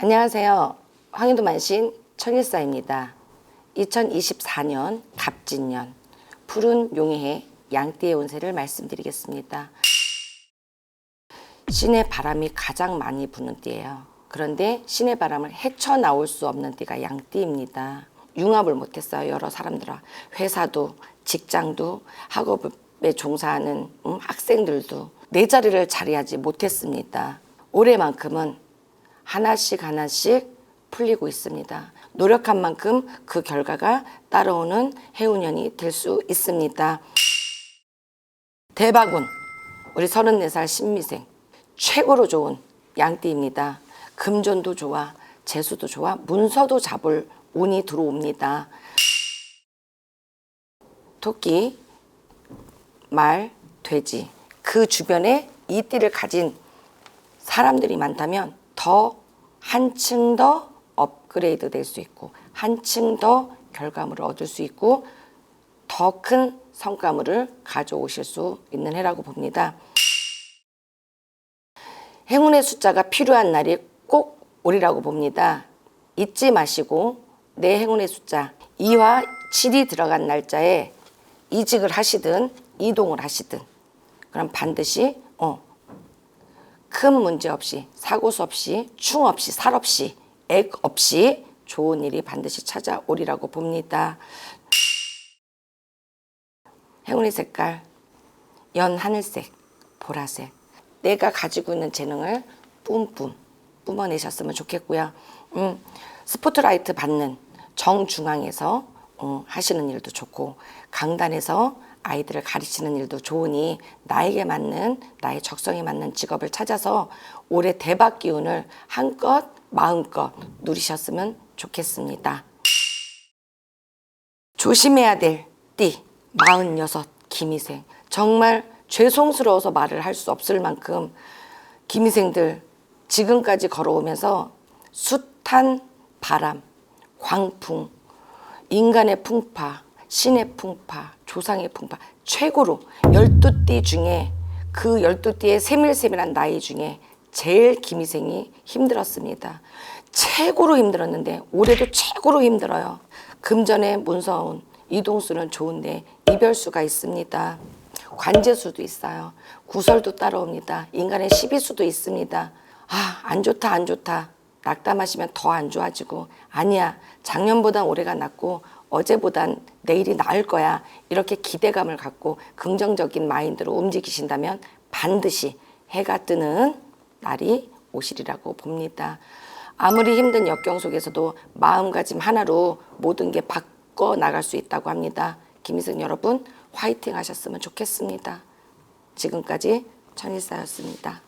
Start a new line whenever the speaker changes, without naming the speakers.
안녕하세요. 황인도 만신 천일사입니다. 2024년 갑진년 푸른 용해해 양띠의 운세를 말씀드리겠습니다. 신의 바람이 가장 많이 부는 띠예요. 그런데 신의 바람을 헤쳐나올 수 없는 띠가 양띠입니다. 융합을 못했어요. 여러 사람들과 회사도 직장도 학업에 종사하는 음, 학생들도 내 자리를 자리하지 못했습니다. 올해만큼은 하나씩 하나씩 풀리고 있습니다. 노력한 만큼 그 결과가 따라오는 해운년이 될 수 있습니다. 대박운 우리 34살 신미생 최고로 좋은 양띠입니다. 금전도 좋아, 재수도 좋아, 문서도 잡을 운이 들어옵니다. 토끼, 말, 돼지 그 주변에 이 띠를 가진 사람들이 많다면 더 한층 더 업그레이드 될 수 있고 한층 더 결과물을 얻을 수 있고 더 큰 성과물을 가져오실 수 있는 해라고 봅니다. 행운의 숫자가 필요한 날이 꼭 오리라고 봅니다. 잊지 마시고 내 행운의 숫자 2와 7이 들어간 날짜에 이직을 하시든 이동을 하시든 그럼 반드시 어, 큰 문제 없이 사고수 없이 충 없이 살 없이 액 없이 좋은 일이 반드시 찾아오리라고 봅니다. 행운의 색깔 연 하늘색 보라색 내가 가지고 있는 재능을 뿜뿜 뿜어내셨으면 좋겠고요. 음, 스포트라이트 받는 정중앙에서 음, 하시는 일도 좋고 강단에서 아이들을 가르치는 일도 좋으니 나에게 맞는 나의 적성에 맞는 직업을 찾아서 올해 대박 기운을 한껏 마음껏 누리셨으면 좋겠습니다. 조심해야 될 띠, 46, 김희생. 정말 죄송스러워서 말을 할 수 없을 만큼 김희생들 지금까지 걸어오면서 숱한 바람, 광풍, 인간의 풍파, 신의 풍파, 조상의 풍파, 최고로 12띠 중에 그 12띠의 세밀세밀한 나이 중에 제일 김희생이 힘들었습니다. 최고로 힘들었는데 올해도 최고로 힘들어요. 금전의 문서운 이동수는 좋은데 이별수가 있습니다. 관제수도 있어요. 구설도 따라옵니다. 인간의 시비수도 있습니다. 아, 안 좋다, 안 좋다. 낙담하시면 더 안 좋아지고, 아니야. 작년보단 올해가 낫고, 어제보단 내일이 나을 거야. 이렇게 기대감을 갖고 긍정적인 마인드로 움직이신다면 반드시 해가 뜨는 날이 오시리라고 봅니다. 아무리 힘든 역경 속에서도 마음가짐 하나로 모든 게 바꿔 나갈 수 있다고 합니다. 김희승 여러분 화이팅 하셨으면 좋겠습니다. 지금까지 천일사였습니다.